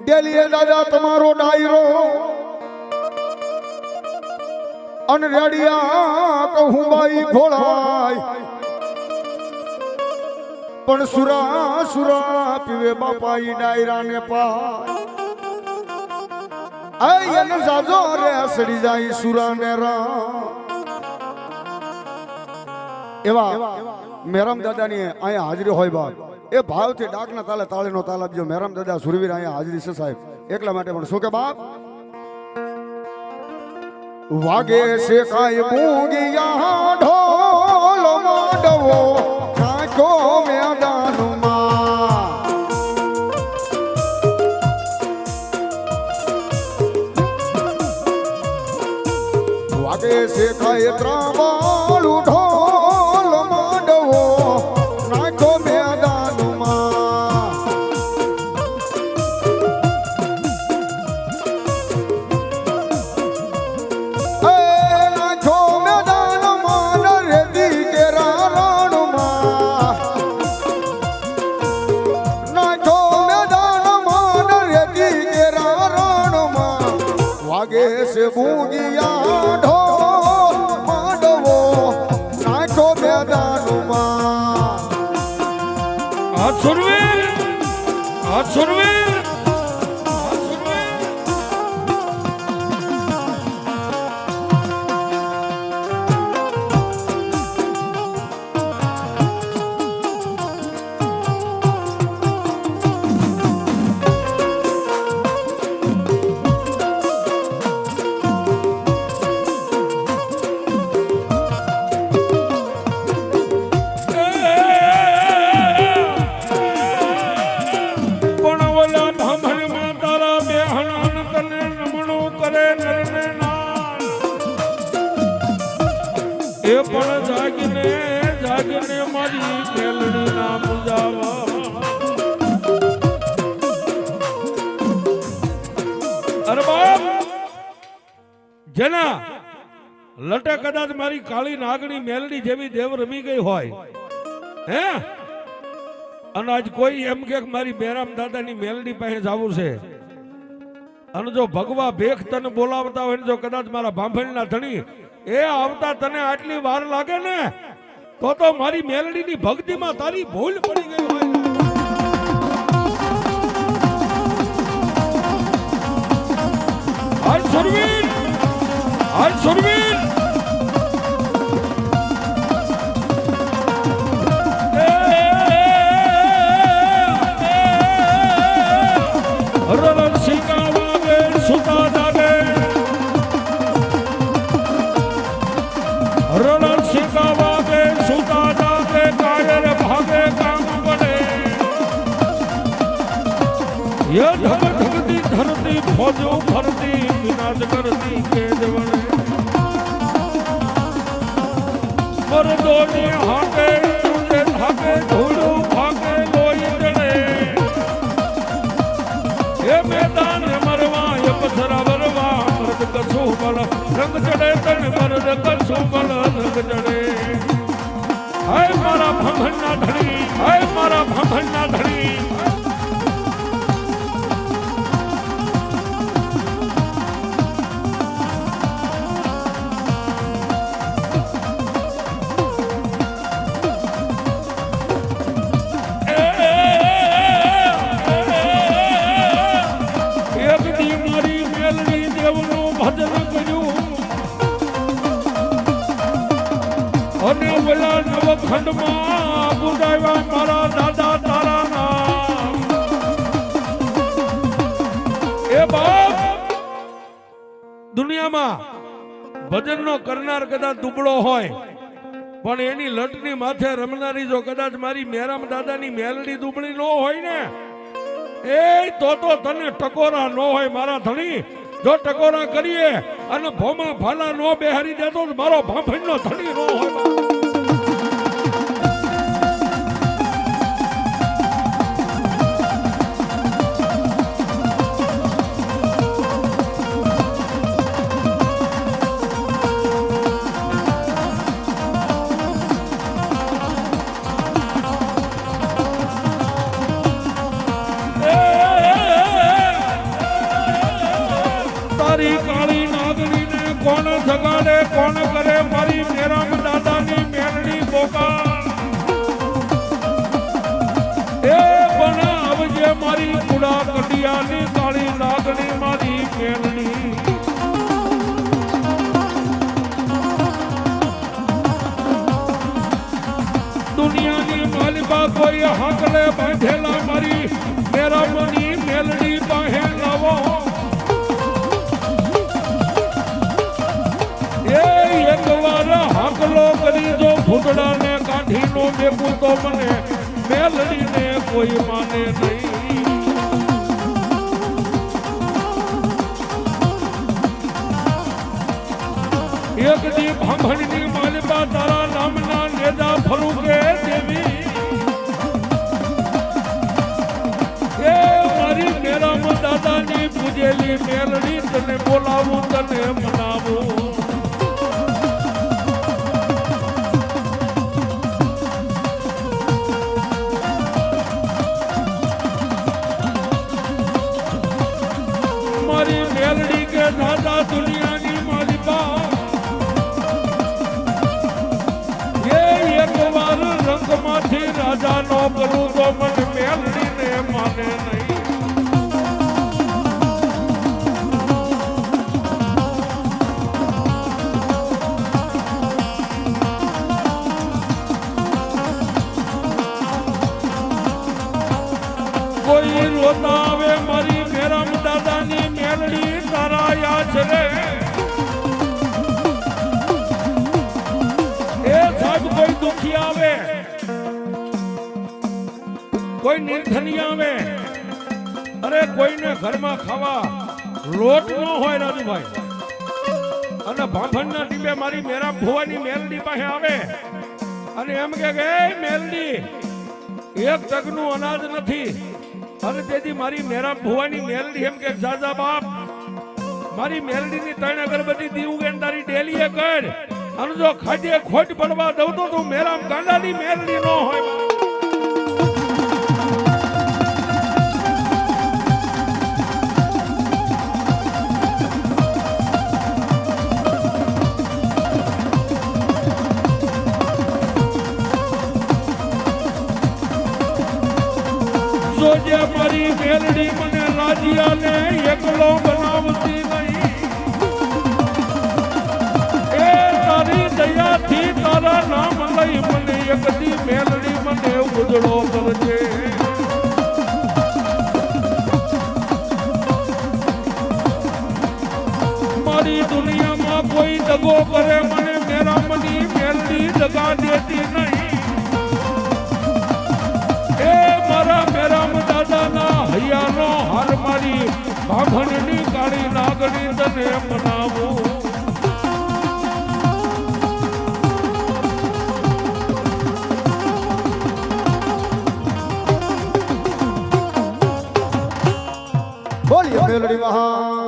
ડેલીએ દાદા તમારો ડાયરો અન રેડિયા કહું બાઈ પણ સુરા સુરા પીવે બાપા ઈ ડાયરા ને પાય આય એને સાજો રે સડી જાય સુરા ને રા એવા મેરામ દાદાની અહીંયા હાજરી હોય બાપ. એ ભાવથી ડાકના તાલે તાળીનો તાલ આપજો. મેરામ દાદા સુરવીર અહીંયા હાજરી છે સાહેબ. એટલા માટે પણ શું કે બાપ? વાગે છે કાય મૂગિયા ઢોલ માંડવો કાકો મેદાનમાં વાગે છે કાય ત્રાબાળું ઢોલ વાગે છે બુગિયા ઢોલ માંડવો નાખો મેદાનમાં. હાથ સુરવીર હાથ સુરવીર એ પણ જાગને જાગને મારી મેલડી ના પૂજાવા અરે બાપ! જેના લટે કદાચ મારી કાળી નાગણી મેલડી જેવી દેવ રમી ગઈ હોય, હે? અને આજ કોઈ એમ કે મારી બેરામ દાદાની મેલડી પાસે જવું છે. અને જો ભગવા ભેખ તને બોલાવતા હોય ને જો કદાચ મારા ભાંભણના ધણી એ આવતા તને આટલી વાર લાગે ને, તો તો મારી મેલડીની ભક્તિમાં તારી ભૂલ પડી ગઈ હોય. હાલ સુરવીર હાલ સુરવીર ફોજો ફરતી, વિનાશ કરતી કે દેવણે મરદોની હાકે તુજે ધાકે ધૂળું ભાગે લોહી જડે એ મેદાન મરવા, એ પથરા વરવા મરદ કછું બળ રંગ ચડે તણ મરદ કછું બળ રંગ ચડે. મારા નવખંડમાં બુડાવ્યા મારા દાદા તારા એ બાપ, દુનિયામાં ભજનનો કરનાર કદાચ દુબળો હોય, પણ એની લટની માથે રમનારી જો કદાચ મારી મેરામ દાદાની મેલડી દુબળી ન હોય ને એ તો તો તને ટકોરા ન હોય મારા ધણી. જો ટકોરા કરીએ અને ભોમાં ભાલા નો બેહારી દેતો મારો ભાંભણનો ધણી નો હોય મારી કાળી નાગણીને કોણ જગાડે, કોણ કરે? મારી મેરામ દાદાની મેરણી બોકા એ પણ આવજે મારી કુડા કટિયાની કાળી નાગણી મારી મેરણી દુનિયાની માલિકા કોઈ હકલે બેઠે ફૂટડાને કાઢીનો દેખું તો મને મેલડીને કોઈ માને નહીં. એક દી ભાંભણની માલિકા તારા નામના ફરું કે દેવી. એ મારી મેરામ દાદાની પૂજેલી મેલડી તને બોલાવું, તને મનાવું. કરું તો મને મેલડીને માને નહીં. કોઈ રોતા કોઈ નિર્ધની આવે અરે કોઈને ઘરમાં ખાવા લોટ ન હોય રાજુભાઈ. અને ભાંભણના દીપે મારી મેરા ભુવાની મેલડી પાસે આવે. અને એમ કે કે, "એ મેલડી એક તગનું અનાજ નથી. અને તેથી મારી મેરા ભુવાની મેલડી. એમ કે જાજા બાપ. મારી મેલડીની ત્રણ અગરબત્તી દીવું કે તારી ડેલીએ કર. અને જો ખાજે ખોટ પડવા દઉં તો તું મેરામ ગાંડાની મેલડી ન હોય. મને રાજીયાને એકલો બનાવતી નહીં. એ તારી દયાથી તારા નામ લઈ મને એકદી મેલડી મને ઉજળો કરજે. મારી દુનિયામાં કોઈ દગો કરે મને મેરા મની મેલડી દગા દેતી નહીં. એ મારા મેરામ દાદાના હૈયાનો હાર મારી ભાભણની કાળી નાગણી તને મનાવું બોલીએ મેલડી મહા